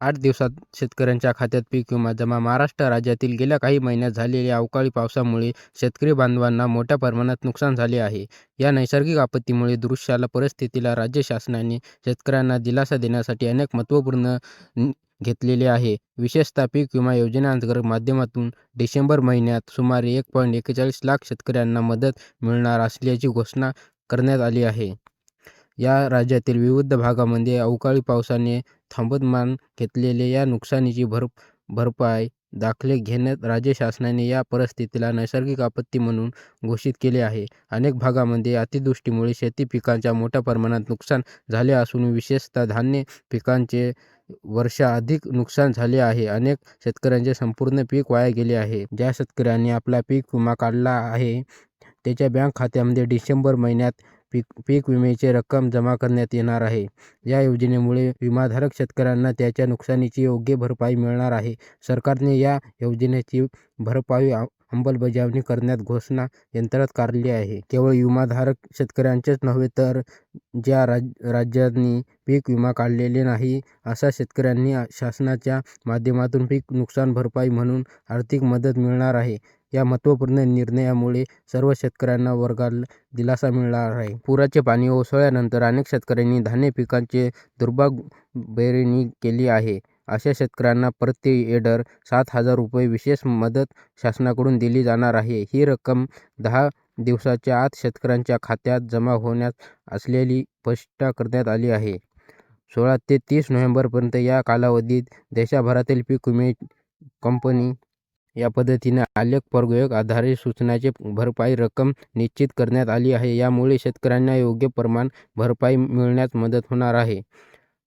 आठ दिवसात शेतकऱ्यांच्या खात्यात पीक विमा जमा महाराष्ट्र राज्यातील गेल्या काही महिन्यात झालेल्या अवकाळी पावसामुळे शेतकरी बांधवांना मोठ्या प्रमाणात नुकसान झाले आहे. या नैसर्गिक आपत्तीमुळे दृश्याला परिस्थितीला राज्य शासनाने शेतकऱ्यांना दिलासा देण्यासाठी अनेक महत्त्वपूर्ण घेतलेले आहे. विशेषतः पीक विमा योजनेअंतर्गत माध्यमातून डिसेंबर महिन्यात सुमारे एक पॉईंट एकेचाळीस लाख शेतकऱ्यांना मदत मिळणार असल्याची घोषणा करण्यात आली आहे. या राज्यातील विविध भागामध्ये अवकाळी पावसाने थांबतमान घेतलेल्या या नुकसानीची भर भरपाई दाखले घेण्यात राज्य शासनाने या परिस्थितीला नैसर्गिक आपत्ती म्हणून घोषित केले आहे. अनेक भागामध्ये अतिवृष्टीमुळे शेती पिकांच्या मोठ्या प्रमाणात नुकसान झाले असून विशेषतः धान्य पिकांचे वर्षा अधिक नुकसान झाले आहे. अनेक शेतकऱ्यांचे संपूर्ण पीक वाया गेले आहे. ज्या शेतकऱ्यांनी आपला पीक विमा काढला आहे त्याच्या बँक खात्यामध्ये डिसेंबर महिन्यात पीक पीक विम्याची रक्कम जमा करण्यात येणार आहे. या योजनेमुळे विमाधारक शेतकऱ्यांना त्याच्या नुकसानीची योग्य भरपाई मिळणार आहे. सरकारने या योजनेची भरपाई अंमलबजावणी करण्यात घोषणा यंत्रात काढली आहे. केवळ विमाधारक शेतकऱ्यांचेच नव्हे तर ज्या राज राज्यांनी पीक विमा काढलेले नाही अशा शेतकऱ्यांनी शासनाच्या माध्यमातून पीक नुकसान भरपाई म्हणून आर्थिक मदत मिळणार आहे. या महत्त्वपूर्ण निर्णयामुळे सर्व शेतकऱ्यांना वर्गाला दिलासा मिळणार आहे. पुराचे पाणी ओसरल्यानंतर अनेक शेतकऱ्यांनी धान्य पिकांचे दुर्भाग्य पेरणी केली आहे. अशा शेतकऱ्यांना प्रति एडर सात हजार रुपये विशेष मदत शासनाकडून दिली जाणार आहे. ही रक्कम दहा दिवसाच्या आत शेतकऱ्यांच्या खात्यात जमा होणार असलेली स्पष्ट करण्यात आली आहे. सोळा ते तीस नोव्हेंबरपर्यंत या कालावधीत देशभरातील पीक विमा कंपनी या पद्धतीने आलेख प्रयोग आधारे नुकसानीची भरपाई रक्कम निश्चित करण्यात आली आहे यामुळे शेतकऱ्यांना योग्य प्रमाण भरपाई मिळण्यास मदत होणार आहे.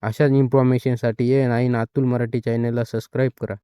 अशाच इन्फॉर्मेशनसाठी ए नाईन अतुल मराठी चॅनलला सबस्क्राईब करा.